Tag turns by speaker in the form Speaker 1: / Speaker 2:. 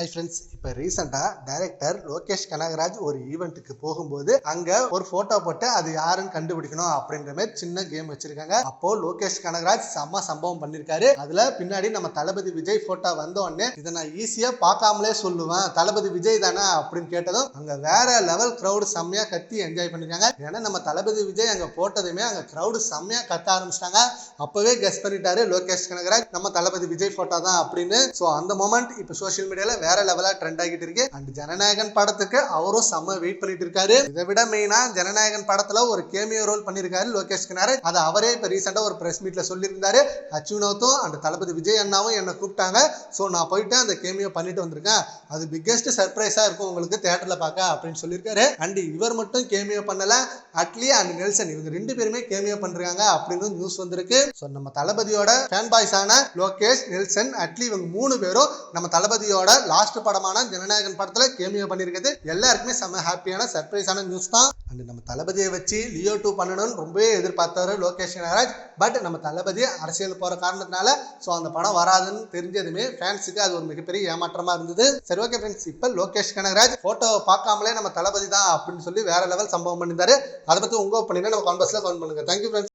Speaker 1: Hi friends இப்போ ரீசெண்டாக director Lokesh Kanagaraj ஒரு ஈவெண்ட்டுக்கு போகும்போது அங்கே ஒரு ஃபோட்டோ போட்டு அது யாருன்னு கண்டுபிடிக்கணும் அப்படின்ற மாதிரி சின்ன கேம் வச்சிருக்காங்க. அப்போ லோகேஷ் கனகராஜ் செம்ம சம்பவம் பண்ணியிருக்காரு அதில் பின்னாடி நம்ம தளபதி விஜய் ஃபோட்டோ வந்தோடனே இதை நான் ஈஸியாக பார்க்காமலே சொல்லுவேன். தளபதி விஜய் தானே அப்படின்னு கேட்டதும் அங்கே வேற லெவல் க்ரௌடு செம்மையாக கத்தி என்ஜாய் பண்ணிருக்காங்க. ஏன்னா நம்ம தளபதி விஜய் அங்கே போட்டதுமே அங்கே க்ரௌடு செம்மையாக கத்த ஆரம்பிச்சிட்டாங்க. அப்போவே கெஸ் பண்ணிட்டாரு லோகேஷ் கனகராஜ். நம்ம தளபதி விஜய் ஃபோட்டோ தான் அப்படின்னு. ஸோ அந்த மொமெண்ட் இப்போ சோஷியல் மீடியாவில் வேற லெவலா ட்ரெண்ட் ஆகிட்டு இருக்கு. அண்ட் ஜனநாயகன் படத்துக்கு அவரும் செம்ம வெயிட் பண்ணிட்டு இருக்காரு. இதை விட மெயினா ஜனநாயகன் படத்துல ஒரு கேமியோ ரோல் பண்ணிருக்காரு லோகேஷ் கனகராஜ் அதை அவரே இப்போ ரீசெண்டா ஒரு பிரஸ் மீட்ல சொல்லியிருந்தாரு. அச்சுனோத்தும் அண்ட் தளபதி விஜய் அண்ணாவும் என்னை கூப்பிட்டாங்க. ஸோ நான் போயிட்டு அந்த கேமியோ பண்ணிட்டு வந்திருக்கேன். அது பிக்கெஸ்ட் சர்ப்ரைஸா இருக்கும் உங்களுக்கு தேட்டர்ல பார்க்க அப்படின்னு சொல்லியிருக்காரு. அண்ட் இவர் மட்டும் கேமியோ பண்ணல. அட்லி அண்ட் நெல்சன் இவங்க ரெண்டு பேருமே கேமியோ பண்றாங்க அப்படின்னு நியூஸ் வந்திருக்கு. ஸோ நம்ம தளபதியோட ஃபேன் பாய்ஸான லோகேஷ் நெல்சன் அட்லி இவங்க மூணு பேரும் நம்ம தளபதியோட லாஸ்ட் படமான ஜனநாயகன் படத்துல கேமியோ பண்ணியிருக்கிறது. எல்லாருக்குமே செம்ம ஹாப்பியான சர்ப்ரைஸான நியூஸ் தான். அண்ட் நம்ம தளபதியை வச்சு லியோ டூ பண்ணணும்னு ரொம்பவே எதிர்பார்த்தாரு லோகேஷ் கனகராஜ் பட் நம்ம தளபதி அரசியல் போற காரணத்தினால ஸோ அந்த படம் வராதுன்னு தெரிஞ்சதுமே ஃபேன்ஸுக்கு அது ஒரு மிகப்பெரிய ஏமாற்றமா இருந்தது. சரி ஓகே ஃப்ரெண்ட்ஸ் இப்போ லோகேஷ் கனகராஜ் போட்டோ பார்க்காமலே நம்ம தளபதி தான் அப்படின்னு சொல்லி வேற லெவல் சம்பவம் பண்ணியிருந்தாரு. அதை பற்றி உங்க ஒப்பீனியனை நம்ம கான்பர்ஸ்ல கவுண்ட் பண்ணுங்க. Thank you friends